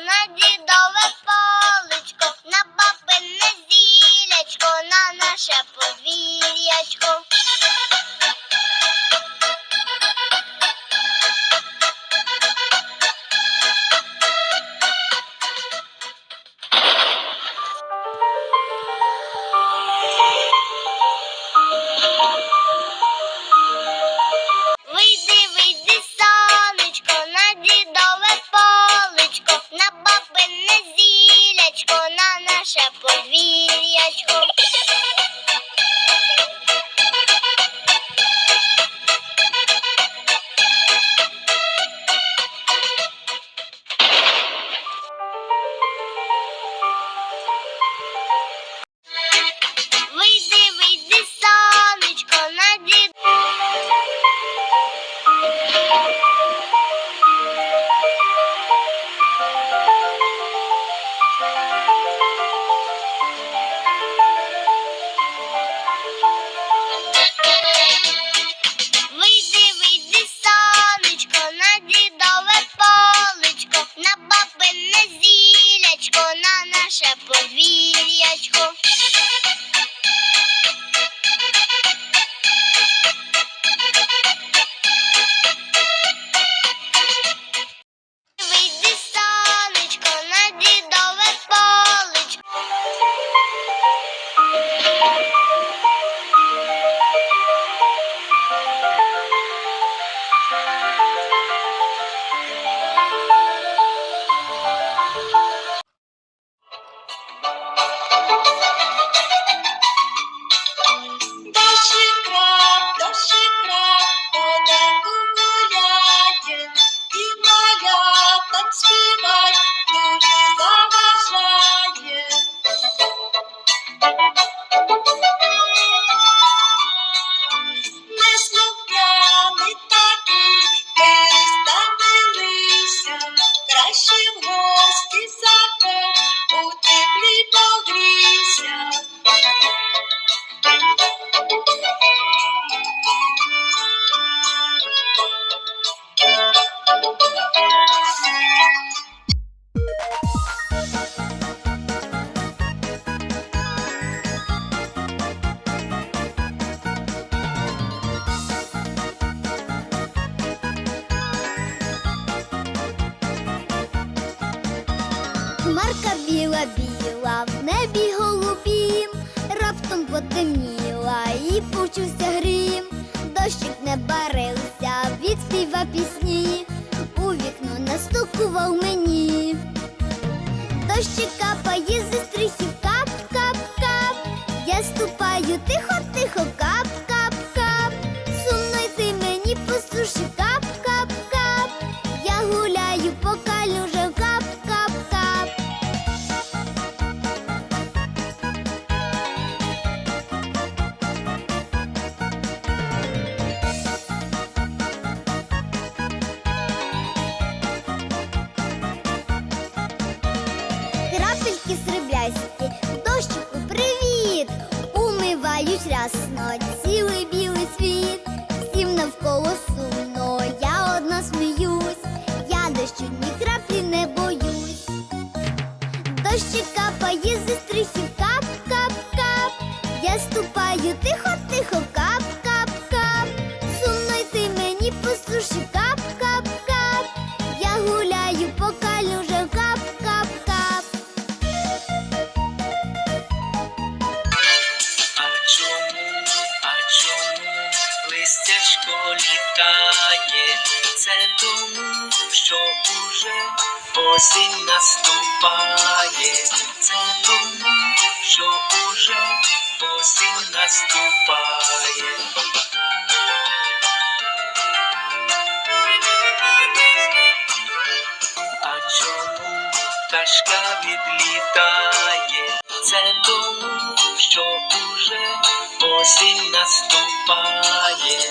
на дідове поличко, на бабине зілячко, на наше подвір'ячко. Бабине зілячко, на наше подвір'ячко. На наше теплі погрійся. Хмарка біла, біла, в небі голубім, раптом потемніла і почувся грім. Рясно цілий білий світ. Всім навколо сумно, я одна сміюсь, я дощу ні краплі не боюсь. Дощі капає зі стрихів, кап, кап, кап. Я ступаю тихо, тихо, кап, уже осінь наступає. Це тому, що уже осінь наступає. А чому пташка відлітає? Це тому, що уже осінь наступає.